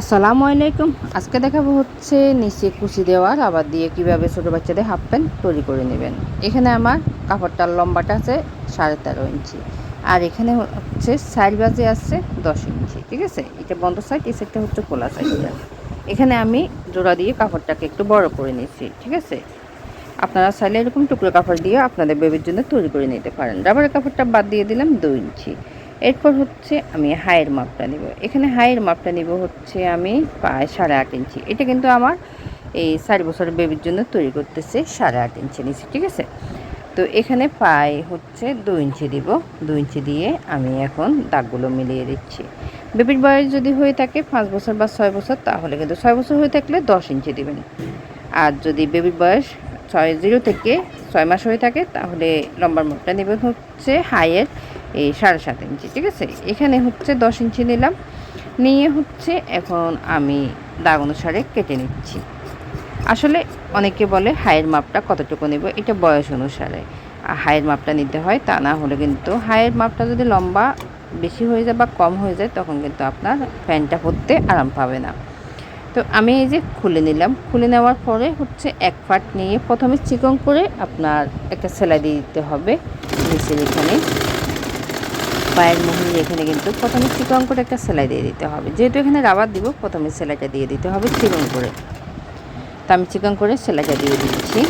আসসালামু আলাইকুম। আজকে দেখাবো হচ্ছে নিচে কুচি দেওয়ার আবার দিয়ে কীভাবে ছোটো বাচ্চাদের হাফ প্যান্ট তৈরি করে নেবেন। এখানে আমার কাপড়টার লম্বাটা আছে সাড়ে তেরো ইঞ্চি। আর এখানে হচ্ছে সাইড বাজে আছে দশ ইঞ্চি, ঠিক আছে? এটা বন্ধ সাইড এই সাইডটা হচ্ছে খোলা সাইডটা এখানে আমি জোড়া দিয়ে কাপড়টাকে একটু বড় করে নিচ্ছি ঠিক আছে? আপনারা চাইলে এরকম টুকরো কাপড় দিয়ে আপনাদের বেবির জন্য তৈরি করে নিতে পারেন। রাবারের কাপড়টা বাদ দিয়ে দিলাম দুই ইঞ্চি। এরপর হচ্ছে আমি হাইয়ের মাপটা নিব। এখানে হাইয়ের মাপটা নিব হচ্ছে আমি প্রায় সাড়ে আট ইঞ্চি। এটা কিন্তু আমার এই চার বছরের বেবির জন্য তৈরি করতেছে সাড়ে আট ইঞ্চি নিচে, ঠিক আছে? তো এখানে পায়ে হচ্ছে দু ইঞ্চি দিব। দু ইঞ্চি দিয়ে আমি এখন দাগগুলো মিলিয়ে দিচ্ছি। বেবির বয়স যদি হয়ে থাকে পাঁচ বছর বা ছয় বছর, তাহলে কিন্তু ছয় বছর হয়ে থাকলে দশ ইঞ্চি দিবেন। আর যদি বেবির বয়স ছয় জিরো থেকে ছয় মাস হয়ে থাকে, তাহলে লম্বার মাপটা নেবেন হচ্ছে হাইয়ের। এই সাড়ে সাত ইঞ্চি, ঠিক আছে? এখানে হচ্ছে দশ ইঞ্চি নিলাম। নিয়ে হচ্ছে এখন আমি দাগ অনুসারে কেটে নিচ্ছি। আসলে অনেকে বলে হায়ের মাপটা কতটুকু নেব? এটা বয়স অনুসারে। আর হাইয়ের মাপটা নিতে হয় তা না হলে কিন্তু হায়ের মাপটা যদি লম্বা বেশি হয়ে যায় বা কম হয়ে যায়, তখন কিন্তু আপনার ফ্যানটা পরতে আরাম পাবে না। তো আমি এই যে খুলে নিলাম। খুলে নেওয়ার পরে হচ্ছে এক ফাট নিয়ে প্রথমে চিকন করে আপনার একটা সেলাই দিয়ে দিতে হবে নিচের এখানে। পায়ের মুহুর এখানে কিন্তু প্রথমে চিকন করে একটা সেলাই দিয়ে দিতে হবে। যেহেতু এখানে রাবার দিব, প্রথমে সেলাইটা দিয়ে দিতে হবে চিকন করে। তা আমি চিকন করে সেলাইটা দিয়ে দিচ্ছি।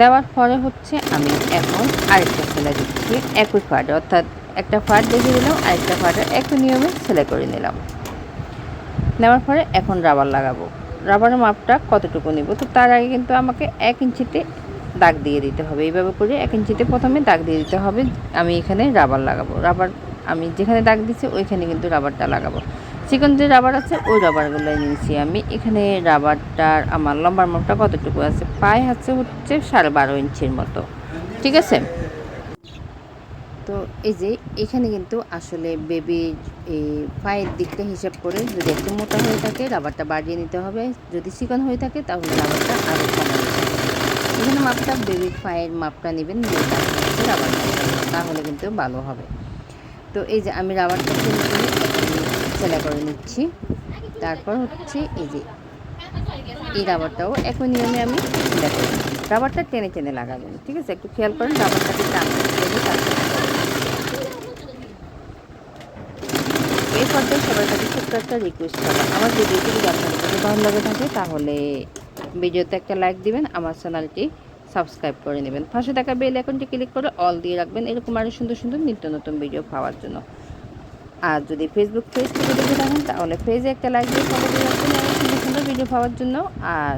দেওয়ার পরে হচ্ছে আমি এখন আরেকটা সেলাই দিচ্ছি একই ফাট অর্থাৎ একটা ফাট দিয়ে দিলাম, আরেকটা ফাটে একই নিয়মে সেলাই করে নিলাম। নেওয়ার পরে এখন রাবার লাগাবো। রাবারের মাপটা কতটুকু নিব? তো তার আগে কিন্তু আমাকে এক ইঞ্চিতে দাগ দিয়ে দিতে হবে। এইভাবে করে এক ইঞ্চিতে প্রথমে দাগ দিয়ে দিতে হবে। আমি এখানে রাবার লাগাবো। রাবার আমি যেখানে দাগ দিচ্ছি ওইখানে কিন্তু রাবারটা লাগাবো। চিকন যে রাবার আছে, ওই রাবারগুলো নিয়েছি আমি। এখানে রাবারটার আমার লম্বার মাপটা কতটুকু আছে? পায়ে আছে হচ্ছে সাড়ে বারো ইঞ্চির মতো। ঠিক আছে? তো এই যে এখানে কিন্তু আসলে বেবির এই পায়ের দিকটা হিসাব করে যদি একটু মোটা হয়ে থাকে, রাবারটা বাড়িয়ে নিতে হবে। যদি চিকন হয়ে থাকে, তাহলে রাবারটা আরও এখানে মাপটা বেবির পায়ের মাপটা নেবেন রাবার তাহলে কিন্তু ভালো হবে। তো এই যে আমি রাবারটা সেলাই করে নিচ্ছি। তারপর হচ্ছে এই যে এই রাবারটাও একই নিয়মে আমি সেলাই করে রাবারটা টেনে টেনে লাগাবেন, ঠিক আছে? একটু খেয়াল করেন, রাবারটাকে এই পর্যায়ে সবার কাছে ছোট্ট একটা রিকোয়েস্ট করা। আমার ভিডিওটি যদি আপনাদের কাছে ভালো লাগে থাকে, তাহলে ভিডিওতে একটা লাইক দিবেন, আমার চ্যানেলটি সাবস্ক্রাইব করে নেবেন। পাশে থাকা বেল আইকনটি ক্লিক করে অল দিয়ে রাখবেন, এরকম আরও সুন্দর সুন্দর নিত্য নতুন ভিডিও পাওয়ার জন্য। আর যদি ফেসবুক পেজ থেকে দেখে থাকেন, তাহলে পেজে একটা লাইক দিয়ে ফলো দিয়ে রাখবেন আরও সুন্দর সুন্দর ভিডিও পাওয়ার জন্য। আর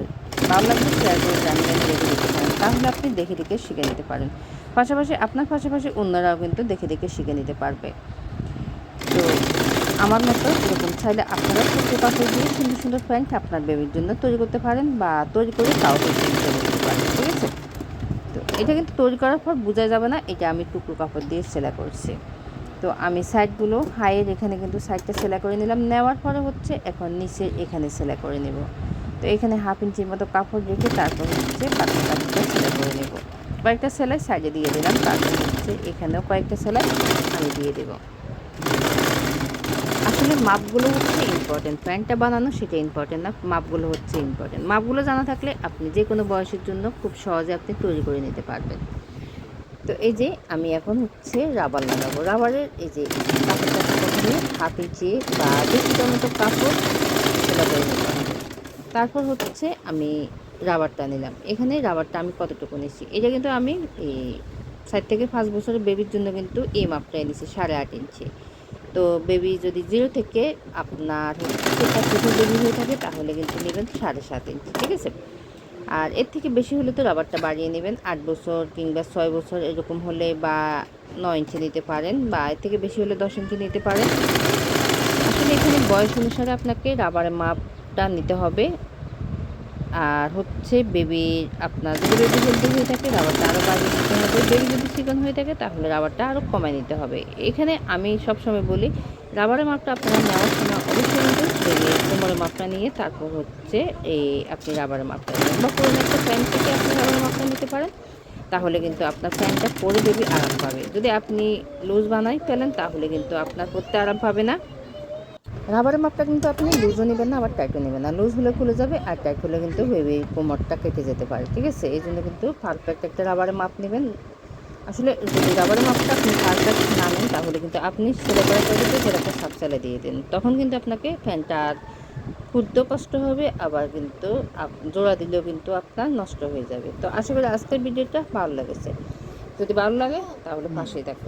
ভালো লাগলে শেয়ার করে জানবেন দেখে দিতে পারেন তাহলে আপনি দেখে দেখে শিখে নিতে পারেন। পাশাপাশি, আপনার পাশাপাশি অন্যরাও কিন্তু দেখে দেখে শিখে নিতে পারবে। আমার মতো এরকম চাইলে আপনারা ছোটো কাপড় দিয়ে সুন্দর সুন্দর প্যান্ট আপনার বেবির জন্য তৈরি করতে পারেন বা তৈরি করে কাউকে ঠিক আছে? তো এটা কিন্তু তৈরি করার পর বোঝা যাবে না, এটা আমি টুকরো কাপড় দিয়ে সেলাই করছি। তো আমি সাইডগুলো হাইয়ের এখানে কিন্তু সাইডটা সেলাই করে নিলাম। নেওয়ার পরে হচ্ছে এখন নিচে এখানে সেলাই করে নেব। তো এখানে হাফ ইঞ্চির মতো কাপড় রেখে তারপর হচ্ছে পাতলা কাপড়টা সেলাই করে নেব। কয়েকটা সেলাই সাইডে দিয়ে দিলাম, তারপর হচ্ছে এখানেও কয়েকটা সেলাই আমি দিয়ে দেবো। আসলে মাপগুলো হচ্ছে ইম্পর্টেন্ট প্যান্টটা বানানো সেটা ইম্পর্টেন্ট না, মাপগুলো হচ্ছে ইম্পর্টেন্ট মাপগুলো জানা থাকলে আপনি যে কোনো বয়সের জন্য খুব সহজে আপনি তৈরি করে নিতে পারবেন। তো এই যে আমি এখন হচ্ছে রাবার লাগাবো। রাবারের এই যে হাফ ইঞ্চি বা দুটো মতো কাপড়, সেটা তারপর হচ্ছে আমি রাবারটা নিলাম। এখানে রাবারটা আমি কতটুকু নিচ্ছি? এটা কিন্তু আমি এই সাইড থেকে পাঁচ বছরের বেবির জন্য কিন্তু এই মাপটা এনেছি, সাড়ে আট ইঞ্চি। তো বেবি যদি জিরো থেকে আপনার প্রথম ছোটো বেবি হয়ে থাকে, তাহলে কিন্তু নেবেন সাড়ে সাত ইঞ্চি ঠিক আছে? আর এর থেকে বেশি হলে তো রাবারটা বাড়িয়ে নেবেন, আট বছর কিংবা ছয় বছর এরকম হলে বা নয় ইঞ্চি নিতে পারেন বা এর থেকে বেশি হলে দশ ইঞ্চি নিতে পারেন। আসলে এখানে বয়স অনুসারে আপনাকে রাবারের মাপটা নিতে হবে। আর হচ্ছে বেবির আপনার যদি বেবি হেলদি হয়ে থাকে, রাবারটা আরও বাড়িয়ে নিতে হবে। বেবি যদি চিকন হয়ে থাকে, তাহলে রাবারটা আরও কমায় নিতে হবে। এখানে আমি সবসময় বলি, রাবারের মাপটা আপনারা নেওয়ার সময় অবশ্যই কিন্তু কোমরের মাপটা নিয়ে তারপর হচ্ছে এই আপনি রাবারের মাপটা নেবেন বা পুরোনো একটা প্যান্ট থেকে আপনি রাবারের মাপটা নিতে পারেন। তাহলে কিন্তু আপনার প্যান্টটা পরে বেবি আরাম পাবে। যদি আপনি লুজ বানাই ফেলেন, তাহলে কিন্তু আপনার পরতে আরাম পাবে না। রাবারের মাপটা কিন্তু আপনি লুজও নেবেন না আবার টাইটও নেবেন না। লুজ হলে খুলে যাবে আর টাইট হলে কিন্তু বেবি কোমরটা কেটে যেতে পারে ঠিক আছে? এই জন্য কিন্তু পারফেক্ট একটা রাবারের মাপ নেবেন। আসলে যদি রাবারের মাপটা আপনি পারফেক্ট না নেন তাহলে কিন্তু আপনি সেলাই করা তৈরিতে সেটাকে সাপ চালে দিয়ে দিন। তখন কিন্তু আপনাকে ফ্যানটা আর খুঁড়তেও কষ্ট হবে আবার কিন্তু জোড়া দিলেও কিন্তু আপনার নষ্ট হয়ে যাবে। তো আশা করি আজকের ভিডিওটা ভালো লেগেছে। যদি ভালো লাগে তাহলে পাশেই থাকবেন।